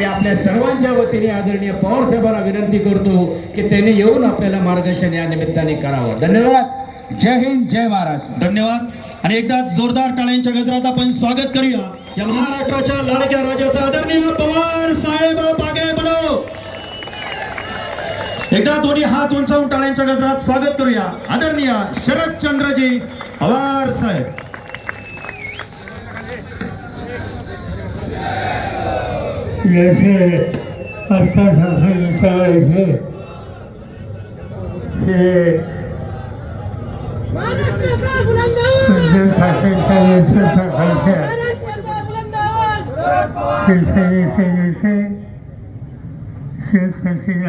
मी आपल्या सर्वांच्या वतीने आदरणीय पवार साहेबांना विनंती करतो की त्यांनी येऊन आपल्याला मार्गदर्शन या निमित्ताने करावं. धन्यवाद. जय हिंद जय महाराष्ट्र. धन्यवाद. आणि एकदा जोरदार टाळ्यांच्या गजरात आपण स्वागत करूया. या महाराष्ट्राच्या लाडक्या राजाचा आदरणीय पवार साहेब बागे बनव एकदा दोन्ही हात उंचावून टाळ्यांच्या गजरात स्वागत करूया. आदरणीय शरदचंद्रजी पवार साहेब. जैसे अच्छा सबसे लिखा है कि महाराष्ट्राचा बुलंदावर जो शासनच्या नेतृत्वाखालच्या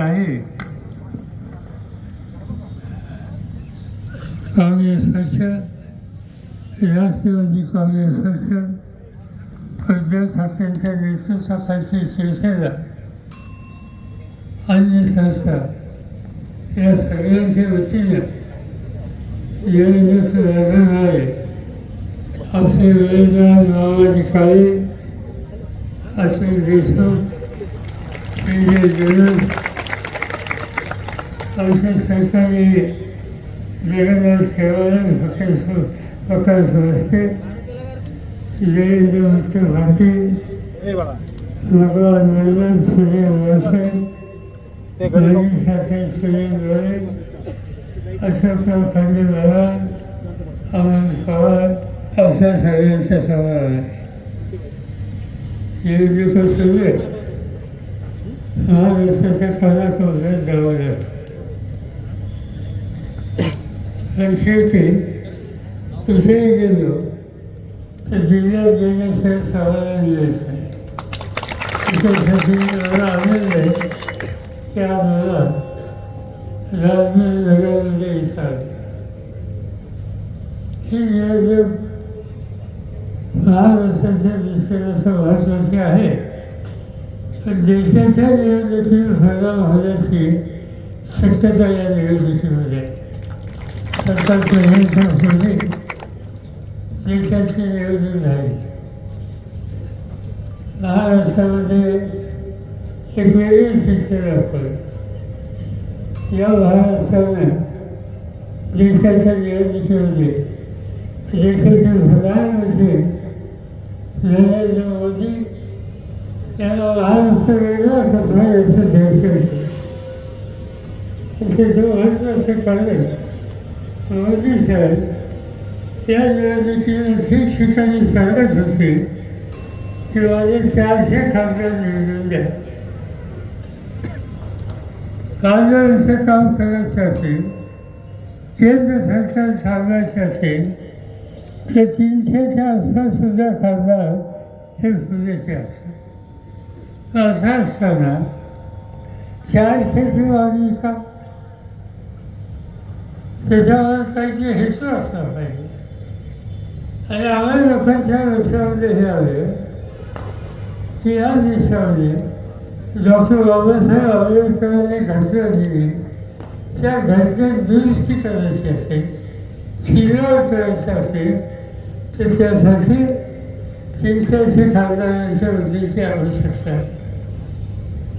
आहे. काँग्रेस पक्ष राष्ट्रवादी काँग्रेस पक्ष उद्धव ठाकरेंच्या नेतृत्वाखालची शिवसेना अन्य संस्था या सगळ्यांच्या वतीनं निवडणूक लढवणारे आपले वेळेदार मामाधिकारी अतुल देशमुख विजय जुलून आमचे सरकारी जगन्नाथ सेवालाल प्रकाश प्रकाश वस्ते जयेंद्र मुक्त भाटी भगवान नंदन सुजय वळसे रवीशास्त्री सुनील डोळे अशोकराव खांदे महाराज अमोल पवार अशा सगळ्यांच्या समोर आहे निवडणुका सुरू महाराष्ट्राच्या कानाकोपऱ्यात जावं लागतं पण शेवटी कुठेही गेलो. तर जिल्ह्यात गेल्याशिवाय समाधान मिळत नाही त्याच्यासाठी एवढा आनंद आहे की आज मला राजनीत नगरमध्ये येतात ही निवडणूक महाराष्ट्राच्या दृष्टीनं महत्त्वाची आहे पण देशाच्या निवडणुकीत फायदा होण्याची शक्यता या निवडणुकीमध्ये आहे. सरकार पूर्वी देशाची निवडणूक झाली महाराष्ट्रामध्ये एक वेगळी शिक्षण असतं. या महाराष्ट्रानं देशाच्या निवडणुकीमध्ये देशाचे प्रधानमंत्री नरेंद्र मोदी यांना महाराष्ट्र वेगळा कसा याचं दर्शन केलं त्याचे जो महत्त्वाचं कारण मोदी साहेब या निवडणुकीला ठिकठिकाणी सांगत होते की माझे चारशे खासदार निवडून द्या. खासदारांचं काम करायचं असेल केंद्र सरकार सांगायचं असेल तर तीनशेच्या आसपास सुद्धा खासदार हे पुरेसे असतात. असं असताना चारशेची मागणी का? त्याच्यावर काही हेतू असला पाहिजे. आणि आम्हाला लोकांच्या लक्षामध्ये हे आले की या देशामध्ये डॉक्टर बाबासाहेब आंबेडकरांनी घटना दिली त्या घटनेत दुरुस्ती करायची असेल फिरवळ करायचं असेल तर त्यासाठी चिंताचे खासदारांच्या वृद्धीची आवश्यकता आहे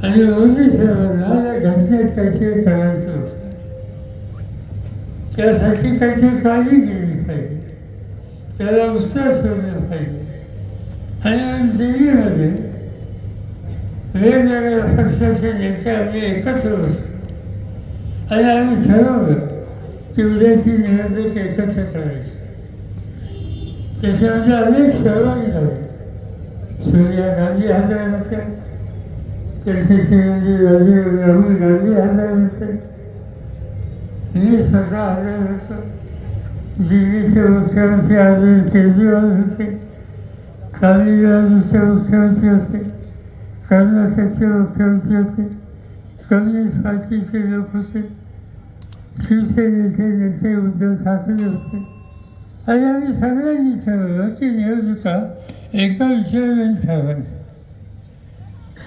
आणि मोदी साहेबांना या घटनेत काहीतरी करायचं होतं त्यासाठी काहीतरी काळजी घेतली पाहिजे त्याला उत्तर शोधलं पाहिजे. आणि दिल्लीमध्ये वेगवेगळ्या पक्षाचे नेते आम्ही एकत्र बसलो. आणि आम्ही ठरवलं की उद्याची निवडणूक एकत्र करायची. त्याच्यामध्ये अनेक सहभागी झाले. सोनिया गांधी हजर होते त्यांचे चिरंजीव राजीव राहुल गांधी हजर होते मी स्वतः हजर होतो दिल्लीचे मुख्यमंत्री अरविंद केजरीवाल होते तामिळनाडूचे मुख्यमंत्री होते कर्नाटकचे मुख्यमंत्री होते कम्युनिस्ट पार्टीचे लोक होते शिवसेनेचे नेते उद्धव ठाकरे होते आणि आम्ही सगळ्यांनी ठरवलं की निवडणुका एका विषयाने ठरवायचं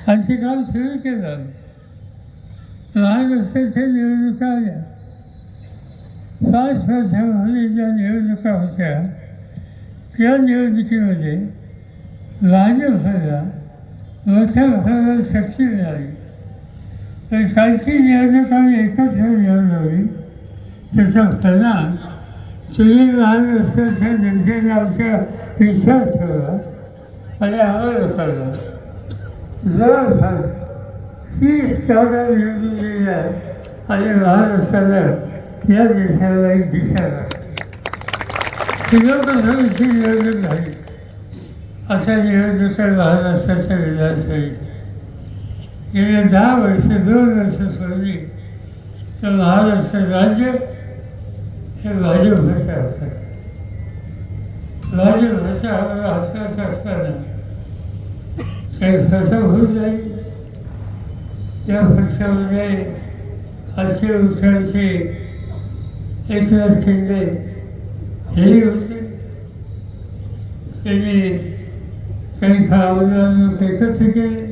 आणि ते काम सुरू केलं आम्ही महाराष्ट्राच्या निवडणुका आल्या पाच वर्षापूर्वी ज्या निवडणुका होत्या त्या निवडणुकीमध्ये भाजपला मोठ्या भागाला शक्ती मिळाली तर कालची निवडणूक आम्ही एकत्र निवडली त्याचा परिणाम तुम्ही महाराष्ट्राच्या जनतेने आमच्या विश्वास ठेवला आणि आम्हाला करला जवळपास तीस जागा निवडून दिल्या आणि महाराष्ट्राला या देशाला एक दिशा लागली लोकसभेची निवडणूक झाली अशा निवडणुका महाराष्ट्राच्या विधानसभेत गेल्या दहा वर्ष दोन वर्ष सोडली तर महाराष्ट्र राज्य हे भाजपचं असतात. भाजपच्या हाताला हसत असताना काही फसवणूक जाईल त्या पक्षामध्ये असे उठायचे एकनाथ शिंदे हेही होते. त्यांनी काही खावलं एकत्र केले.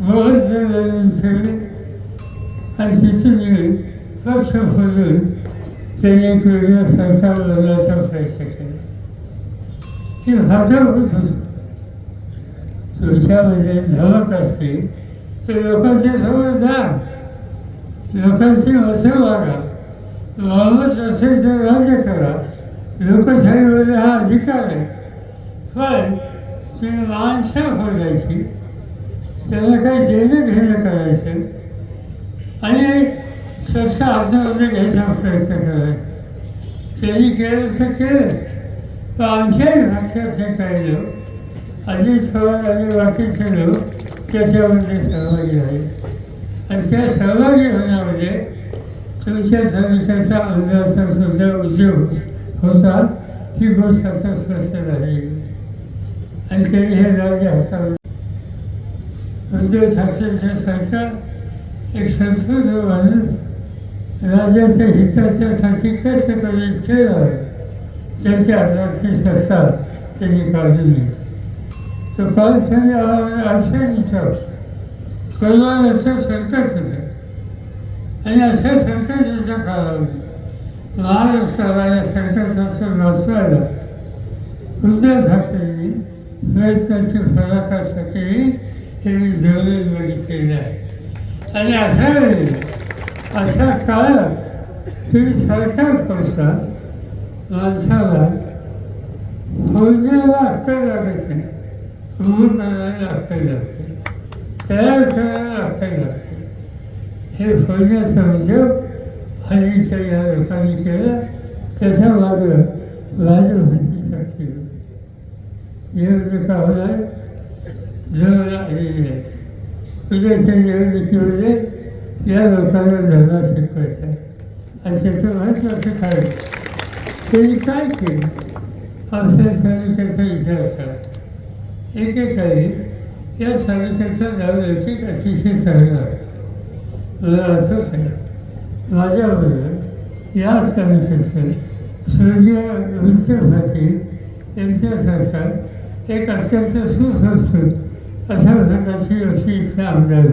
बहुत जण सगळे आणि तिथून पक्ष फुजून त्यांनी एक वेगळं सरकार बनवण्याचा प्रयत्न केला. ती भाषा होत होती. तुमच्यामध्ये धमक असते तर लोकांच्या समोर जा. लोकांशी मतं वागा लावत असेल तर राज्य करा लोकशाहीमध्ये हा अधिकार आहे. पण ते माणसं फोडायची त्याला काही देणं घेणं करायचं? आणि सत्ता हातामध्ये घ्यायचा प्रयत्न करायचा. त्यांनी केलं तर केलं. तर आमच्याही भाषेत काही लोक अजित पवार आणि बाकीचे लोक त्याच्यामध्ये सहभागी झाले. आणि त्या सहभागी होण्यामध्ये तुमच्या तालुक्याचा आमदारचा सुद्धा उद्योग होता ही गोष्ट आता स्पष्ट झाली. आणि ते हे राज्य हातामध्ये उद्धव ठाकरेचे सरकार एक संस्कृत माणूस राज्याच्या हिताच्यासाठी कसं कधी खेळ त्याच्या हाताची सत्ता त्यांनी काढून घेतली तो काल त्यांनी अशा विचार नसतो संकट होतं. आणि अशा त्यांच्या काळामध्ये महाराष्ट्राला या संकटाचं वाचवायला उद्धव ठाकरेंनी प्रयत्नाची फरकासाठी हे जवळ बघितलेलं आहे आणि अशा वेळी अशा काळात तुम्ही सरकार करता माणसाला फौजेला अक्कल लागत नाही उभं करायला अक्कल लागते तयार करायला अक्कल लागते हे फौजेचा उद्योग हल्लीच्या या लोकांनी केला त्याच्या मागं भाजपची शक्ती होती निवडणुका होणार जवळ आलेली आहे. उद्याच्या निवडणुकीमध्ये या लोकांना धर्म शिकवायचा आणि त्याचं महत्त्वाचं काय? त्यांनी काय केलं? आपल्या तालुक्याचा विचार करा. एकेकाळी या तालुक्याचा नावलौकिक अतिशय चांगला होता. मला आठवत आहे माझ्याबरोबर या तालुक्याचं सूर्य उत्तर पाटील यांच्यासारखा एक अत्यंत सुसंस्कृत अशा प्रकारची अशी इच्छा आमदार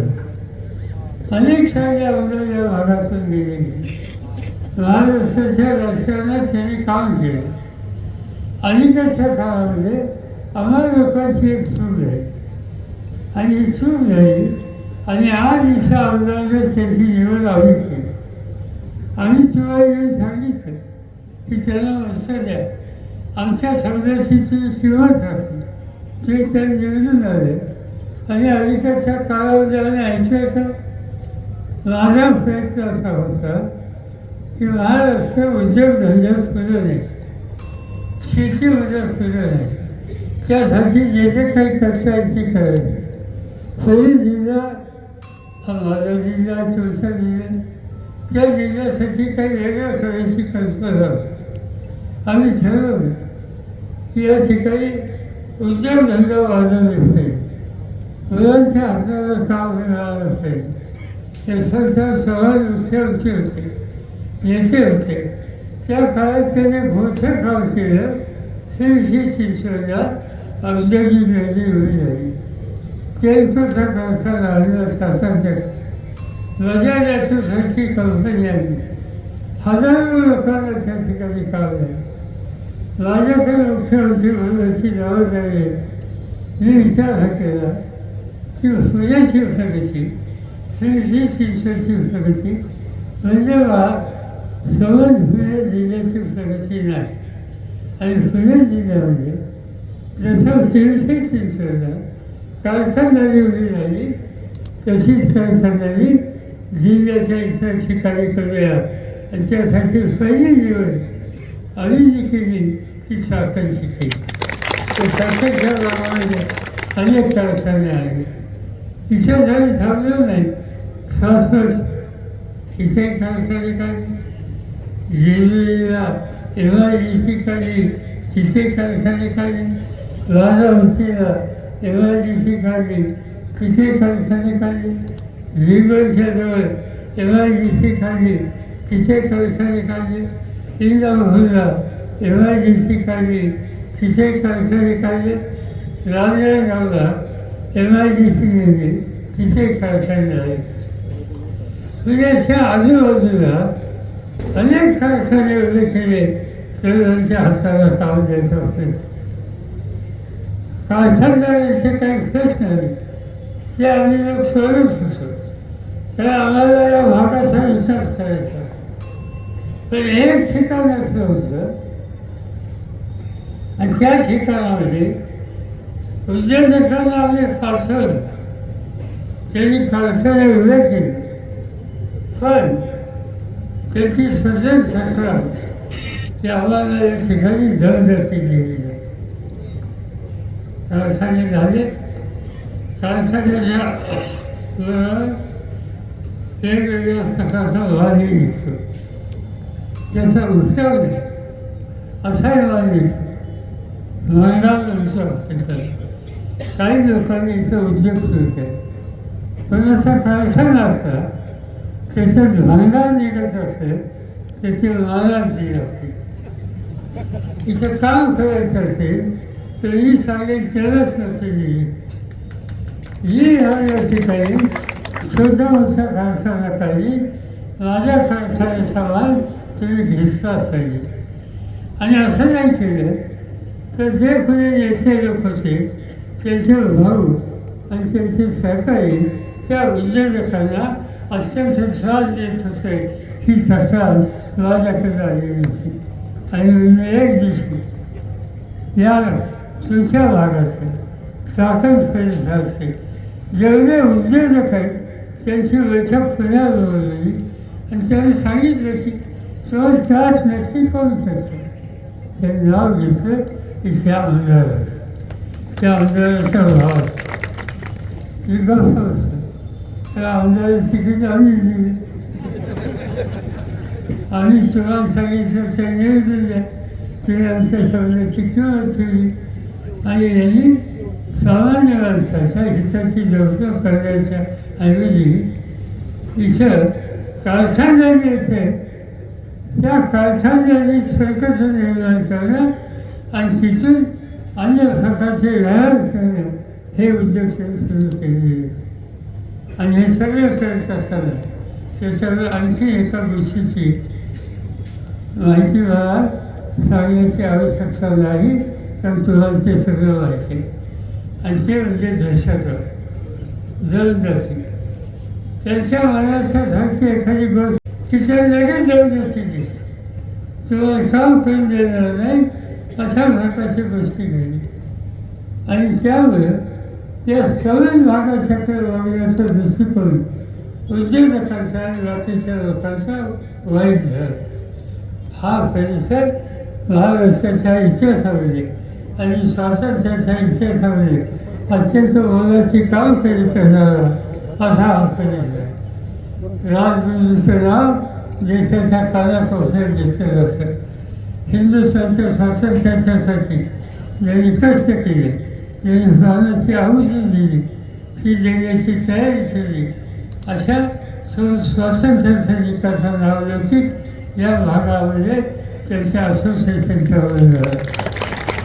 अनेक शाळे आमदार या भागातून गेलेले महाराष्ट्राच्या राजकारणात त्यांनी काम केलं अलीकडच्या काळामध्ये आम्हाला लोकांची एक चूक आहे आणि ही चूक झाली आणि आज इथं आमदाराने त्यांची निवड आम्ही केली आम्ही तुला येऊन सांगितलं की त्यांना लक्ष द्या. आमच्या शब्दाची तुम्ही किंमत असते. ते त्या निवडून आले. आणि अलीकडच्या काळामध्ये आम्ही ऐकलं का माझा प्रयत्न असा होता की महाराष्ट्र उद्योगधंद्यात पुरवण्याचा शेतीमध्ये पुरवण्याचा त्यासाठी जे जे काही करता येईल ते करायचं. पुणे जिल्हा हा माझा जिल्हा तुमचा जिल्हा त्या जिल्ह्यासाठी काही वेगळ्या करायची कल्पना आम्ही ठरवलं की या ठिकाणी उद्योगधंदा वाढवले पाहिजे मुलांच्या हाताला काम मिळालं पाहिजे हे सरकार सवाल होते नेते होते त्या काळात त्याने मोठं काम केलं हे ही शिक्षणा औद्योगिक यादी उभी झाली तेलकटचा कारखाना आलेला शासनाच्या बजाज ॲसोसारखी कंपनी आली हजारो लोकांना त्या ठिकाणी काम झालं माझ्याकडे मुख्यमंत्री म्हणून अशी जबाबदारी आहे मी विचार हा केला की पुण्याची प्रगती ही शिक्षणाची प्रगती म्हणजे बा समज पुणे जिल्ह्याची प्रगती नाही आणि पुणे जिल्ह्यामध्ये जसं तीनशे शिक्षण उभी झाली तशीच कारखान्याने जिल्ह्याच्या इतर कार्य करूया आणि त्यासाठी पहिली जीवन आम्ही जी केली ती साखरची शिकली तर साखरच्या नावामध्ये अनेक कारखाने आहेत. तिथे झाली थांबलो नाही. शाश्वत तिथे कारखाने काढले जेजुरीला एम आय काढली तिथे कारखाने काढले बारामतीला एम आय डी काढली तिथे कळसाने काढली? लिगलच्या जवळ एम आय काढली तिथे कळसाने काढली? इंदापूरला एम आय काढली तिथे कळसाने काढले? राजगावला गावला आय डी सी नेली तिथे कळसाने आले पुण्याच्या म्हणजे आजूबाजूला अनेक कारखाने उभे केले तर त्यांच्या हाताला काम द्यायचं होतं कारखानदाराचे काही प्रश्न नाही ते आम्ही एक स्वरूप होतो तर आम्हाला या भागाचा विकास करायचा तर एक ठिकाण असं होतं. आणि त्या ठिकाणामध्ये उद्योजकांना आम्ही पाठवलं त्यांनी कारखाने उभे केले. पण त्याची सजन तक्रार ते आम्हाला या ठिकाणी दरदस्ती केली नाही कारखाने झाले. कारखान्याच्या वेगवेगळ्या प्रकारचा वाणी दिसतो. त्याचा उपयोग नाही असाही वाणी दिसतो. महिलांना विचार काही लोकांनी इथं उद्योग सुरू केले. पण असा कारखाना असला त्याच्यात भांगार निघत असेल त्याची माला दिली जाते इथं काम करायचं असेल तर ही सांगेल त्यालाच नव्हती ही या ठिकाणी छोटा मोठा कारखाना काही माझ्या कारखान्याचा माल तुम्ही घेतला पाहिजे आणि असं नाही केलं तर जे कोणी नेते लोक होते त्यांचे भाऊ आणि त्यांचे सहकारी त्या उद्योजकांना अत्यंत त्रास देत होते ही तक्रार माझ्याकडे आलेली होती आणि एक दिवशी या तुमच्या भागाचे साखर परिसराचे जेवढे उद्योजक आहेत त्यांची बैठक पुण्यात बोलवली आणि त्यांनी सांगितलं की तो त्रास नक्की करू शकतो ते नाव घेतलं की त्या आमदाराचं त्या आमदाराचा भाव ही गप्प असतं त्या आमदाराची किती आम्ही दिली आम्ही तुम्हाला सांगितलं ते निवेदन द्या तुम्ही आमच्या सगळ्याची किंमत केली आणि यांनी सामान्य माणसाच्या हिताची जोडणं करण्याच्या ऐवजी इथं कारखान्यात येते त्या कारखान्याने सरकत निर्माण करणं आणि तिथून अन्य प्रकारचे व्यवहार करणं हे उद्योग सुरू केलेले आणि हे सगळं करत असताना त्याच्यावर आणखी एका गोष्टीची माहिती मला सांगण्याची आवश्यकता नाही. कारण तुला ते सगळं व्हायचे. आणि ते म्हणजे दहशतवाद जलदस्ती त्यांच्या मनाच्या सारखी एखादी गोष्ट तिथे लगेच जलदस्ती दिसते. तुला काम करून देणार नाही अशा महत्वाची गोष्टी घडली. आणि त्यामुळे या सगळ्या भागाच्या वागण्याचा दृष्टिकोन उद्योजकांचा आणि जातीच्या लोकांचा वाईट झाला. हा परिसर महाराष्ट्राच्या इतिहासामध्ये आणि स्वातंत्र्याच्या इतिहासामध्ये अत्यंत मोलाची काम केली करणारा असा हा परिसर राजबंधूचं नाव देशाच्या कानाकोपऱ्यात घेतलं जातं हिंदुस्थानच्या स्वातंत्र्यासाठी ज्यांनी कष्ट केले. ज्यांनी प्राणाची आहुती दिली. ती देण्याची तयारी केली अशा स्व स्वातंत्र्य सैनिकाचा नावलौकिक या भागामध्ये त्यांच्या असोसिएशनच्या झालं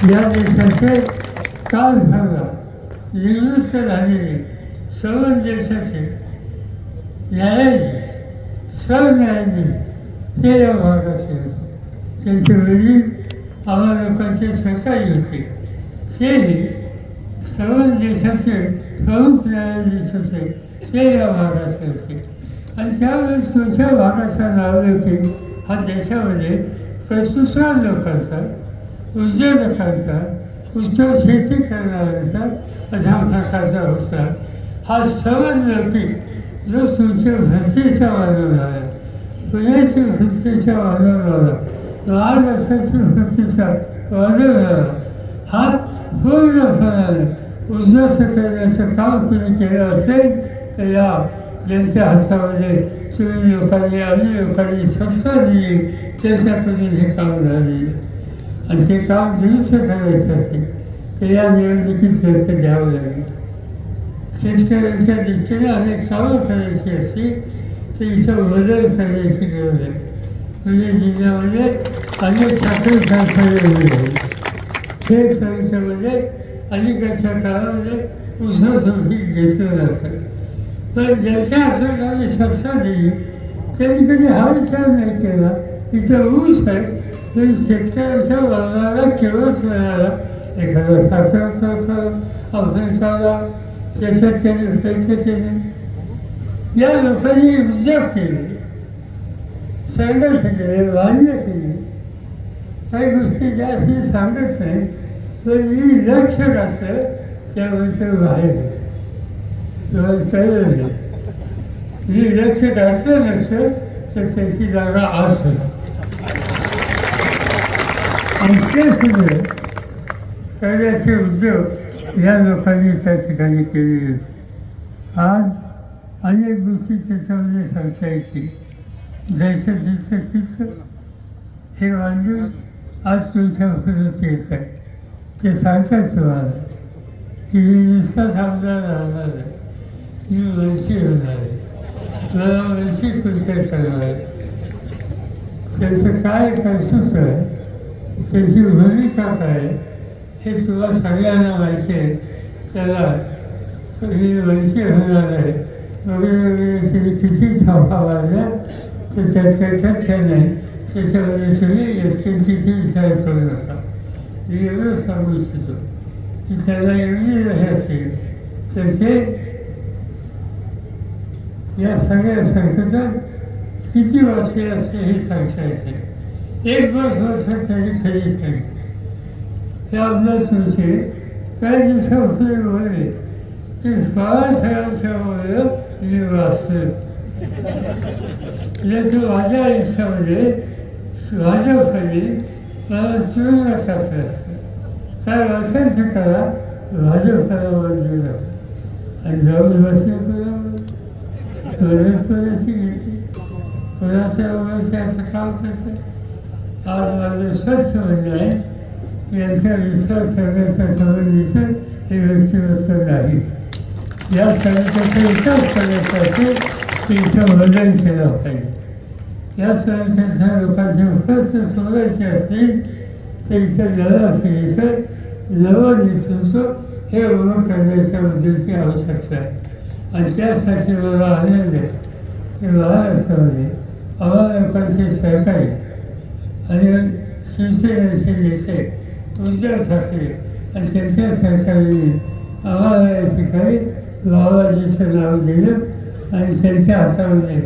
या देशाचे काल झाला निवृत्त झालेले सर्व देशाचे न्यायाधीश सरन्यायाधीश ते या भागाचे होते. त्यांचे वडील आम्हा लोकांचे सरकारी होते. तेही सर्व देशाचे प्रमुख न्यायाधीश होते. ते या भागाचे होते. आणि त्यावेळेस तुमच्या भागाचा नाव होते हा देशामध्ये कर्तृत्व लोकांचा उद्योग करतात उद्योग शेती करणाऱ्यांचा अशा प्रकारचा होता हा सर्व व्यक्ती जो तुमच्या भरतीच्या वाजवला आहे पुण्याची भरतीच्या वाजवला आज असाची भरतीचा वाजवला हा पूर्णपणाने उद्योग करण्याचं काम तुम्ही केलं असेल तर या ज्यांच्या हातामध्ये तुम्ही लोकांनी आम्ही लोकांनी संस्था दिली त्यांच्याकडून हे काम झाले आणि ते काम दुरुस्त करायचं असेल तर या निवडणुकीत लक्ष घ्यावं लागेल. शेतकऱ्यांच्या दृष्टीने अनेक कामं करायची असतील तर इथं बदल करायची गरज आहे म्हणजे जिल्ह्यामध्ये अनेक साखर कारखाने उभे झाले हे संख्येमध्ये अलीकडच्या काळामध्ये ऊसासाठी घेतलं जातं पण ज्याच्या हातात सत्ता दिली त्यांनी कधी हा विचार नाही केला तिथं ऊस आहे. तरी शेतकऱ्याच्या वर्गाला केवळच मिळाला एखादा साखरचा असावा अभ्यासाला त्याच्यात त्यांनी पैसे केले या लोकांनी उद्योग केले संघर्ष केले बांधले केले काही गोष्टी जास्त मी सांगत नाही पण मी लक्ष घातलं त्याबद्दल बाहेर तुम्हाला कळलं नाही मी लक्ष घातलं नसतं तर त्याची जागा आज होती आणि सगळे कार्याचे उद्योग या लोकांनी त्या ठिकाणी केलेले आज अनेक गोष्टी त्याच्यामध्ये सांगता येतील जैसे तिथं तिथं हे वांजूळ आज तुमच्या परत येत आहे ते सांगतात तुम्हाला की मी नुसता थांबणार राहणार आहे मी वंशी होणार आहे मला वंशी तुमच्या करणार आहे त्याचं काय कर्तृत्व आहे त्याची भूमिका काय हे तुला सगळ्यांना माहिती आहे. त्याला कधी वंचित होणार आहे. वगैरे वगैरे तुम्ही किती छापा वाजल्या तर त्याचं तथ्य नाही त्याच्यामध्ये तुम्ही एसटीची विचार करू नका मी एवढं सांगू इच्छितो की त्याला एवढी हे असेल तर ते या सगळ्या संकटात किती वर्षे असते हे सांगता येते? एक वर्ष वर्ष तरी खरीच नाही हे आपल्या तुमचे काही दिवसापूर्वी बोलले की बाळासाहेबांच्या मुलं मी याचं माझ्या आयुष्यामध्ये भाजपखाली मला चुरून टाकलं असतं. काय वाचायचं करा भाजपला जीव असतं आणि जाऊन बसले तुला मदत करायची घेतली कोणाच्या वगैरे असं काम करतं. आज माझं स्वच्छ म्हणजे आहे यांचा विश्वास करण्याच्या संबंधीचं हे व्यक्तिमत्व नाही या सगळ्याचा विकास करण्याचा असेल की इथं बदल केला पाहिजे या संख्येच्या लोकांचे प्रश्न सोडायचे असतील तर इथं नवा इथं नवं दिसतो हे उभं करण्याच्या मुद्द्याची आवश्यकता आहे आणि त्यासाठी मला आनंद आहे की महाराष्ट्रामध्ये आम्हा लोकांचे सहकारी आणि शिवसेनेचे नेते उद्धव ठाकरे आणि त्यांच्या सरकारने आम्हाला या ठिकाणी बाबाजीचं नाव दिलं आणि त्यांच्या हातामध्ये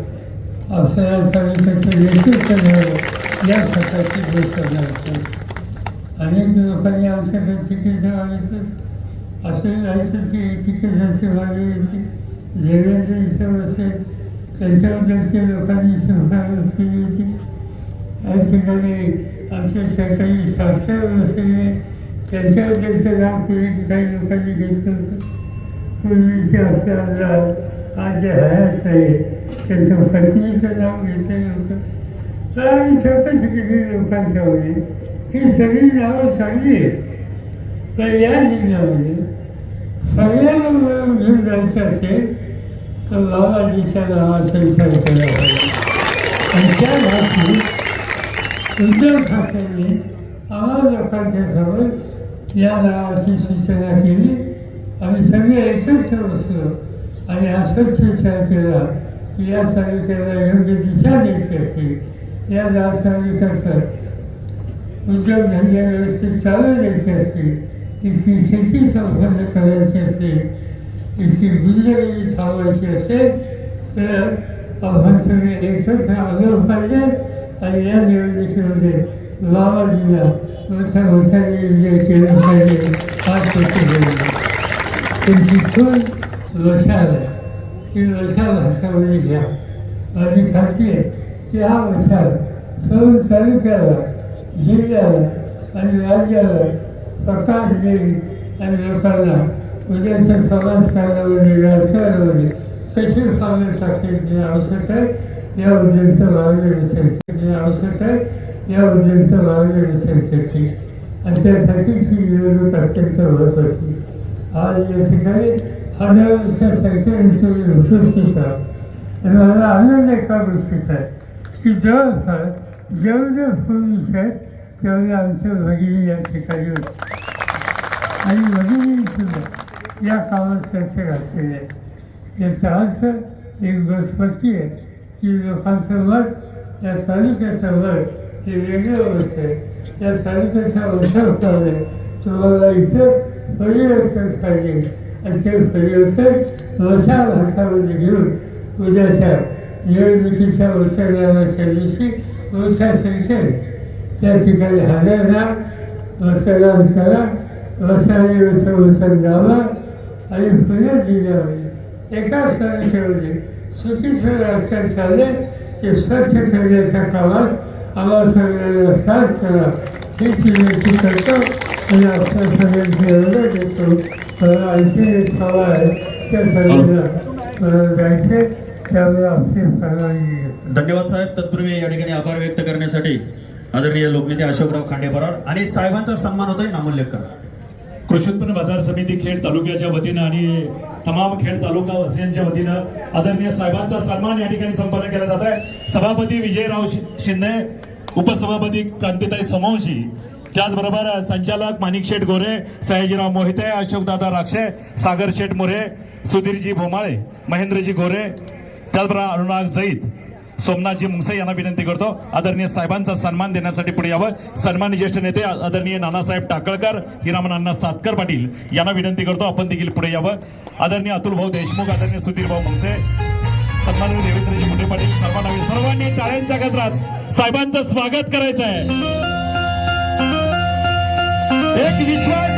अक्षरांचा नेतृत्व झालं या प्रकारची गोष्ट केली अनेक लोकांनी आमच्याकडे तिकीट मागितलं असं जायचं की तिकीटाची मागणी यायची. देवेंद्र इथं असेल त्यांच्याबद्दलच्या लोकांनी शिफारस केली होती या ठिकाणी आमचे सरकारी शास्त्र नसले त्याच्यावर त्याचं नाव पूर्वी काही लोकांनी घेतलं होतं. पूर्वीचे आपले आमदार आज जे हयात आहे त्यांचं पत्नीचं नाव घेतलेलं होतं. तर आम्ही स्वतःच किती होते ती सगळी नावं चांगली आहेत तर या जिल्ह्यामध्ये सगळ्यांना मिळून घेऊन जायचं असेल तर बाबाजीच्या नावाचा विचार केला आणि त्या भाषेत उद्धव ठाकरेंनी आम्हा लोकांच्या समोर या नावाची सूचना केली आम्ही सगळे एकत्र बसलो आणि हा स्वच्छ विचार केला की या तालुक्याला योग्य दिशा द्यायची असते या गाव तालुक्याचं उद्योगधंदे व्यवस्थित चालू द्यायचे असतील इसकी शेती संपन्न करायची असेल. इसकी गुंजलेली थांबवायची असेल. तर आपण सगळे एकत्र आलं पाहिजे. आणि या निवडणुकीमध्ये लावा जिल्हा मोठ्या मोठ्याने विजय केला पाहिजे वर्ष गेले पण खून लोशाल ती लशाल हातामध्ये घ्या. आणि खात्री आहे की हा लोशाल सर्व तालुक्याला जिल्ह्याला आणि राज्याला प्रकाश देईल आणि लोकांना उद्याच्या समाजकारणामध्ये राजकारणामध्ये कशी पावलं टाकायची आवश्यक आहे या उद्देशाचं मार्गदर्शन आवश्यक आहे या उद्देशाचं मार्गदर्शन करते आणि त्यासाठी ही निवडणूक अत्यंत महत्वाची आज या ठिकाणी हजार वर्षासारखे इंटरव्ह्यू उपस्थित आहात. आणि मला आनंद एका गोष्टीचा आहे? की जवळपास जेवढे पुरुष आहेत तेवढे आमचे भगिनी या ठिकाणी होते. आणि भगिनी सुद्धा या कामात चर्चा घातलेले आहेत याचा अर्थ एक गोष्टी आहे. की लोकांचं मत या तालुक्याचं मत हे वेगळं होत आहे या तालुक्याच्या वर्षाप्रमाणे तुम्हाला इथं परिवर्तन पाहिजे आणि ते परिवर्तन वर्षा भाषामध्ये घेऊन उद्याच्या निवडणुकीच्या मतदानाच्या दिवशी मोठ्या संख्येने त्या ठिकाणी हजर राहा मतदान करा रसायने वसवसन द्यावा आणि पुण्यात जिल्ह्यामध्ये एकाच तालुक्यामध्ये चुकीचं रस्त्यात चालले ते स्वच्छ करण्याच्या कामात आम्हाला सगळ्यांना साथ करा ही। विनंती करतो आणि आपल्या सगळ्यांची एवढं देतो आणखी एक सवाल आहे त्या सगळ्यांना मला जायचे त्यामुळे आपली परवानगी घेतो धन्यवाद साहेब तत्पूर्वी या ठिकाणी आभार व्यक्त करण्यासाठी आदरणीय लोकनेते अशोकराव खांडेबराड आणि साहेबांचा सन्मान होतोय नामोल्लेख करा. कृषी उत्पन्न बाजार समिती खेड तालुक्याच्या वतीनं आणि तमाम खेड तालुका वासियांच्या वतीनं आदरणीय साहेबांचा सन्मान या ठिकाणी संपन्न केला जात आहे. सभापती विजयराव शिंदे उपसभापती क्रांतीताई समवशी त्याचबरोबर संचालक माणिक शेठ गोरे सयाजीराव मोहिते अशोकदादा राक्षे सागर शेठ मोरे सुधीरजी भोमाळे महेंद्रजी गोरे त्याचबरोबर अनुराग जैद सोमनाथजी मुंगसे यांना विनंती करतो. आदरणीय साहेबांचा सन्मान देण्यासाठी पुढे यावं. सन्मान्य ज्येष्ठ नेते आदरणीय नानासाहेब टाकळकर हिरामन अण्णा सातकर पाटील यांना विनंती करतो. आपण देखील पुढे यावं. आदरणीय अतुल भाऊ देशमुख आदरणीय सुधीर भाऊ मुंगसे सन्माननीय देवेंद्रजी मुंडे पाटील सर्वांना सर्वांनी टाळ्यांच्या गजरात साहेबांचं स्वागत करायचं आहे एक विश्वास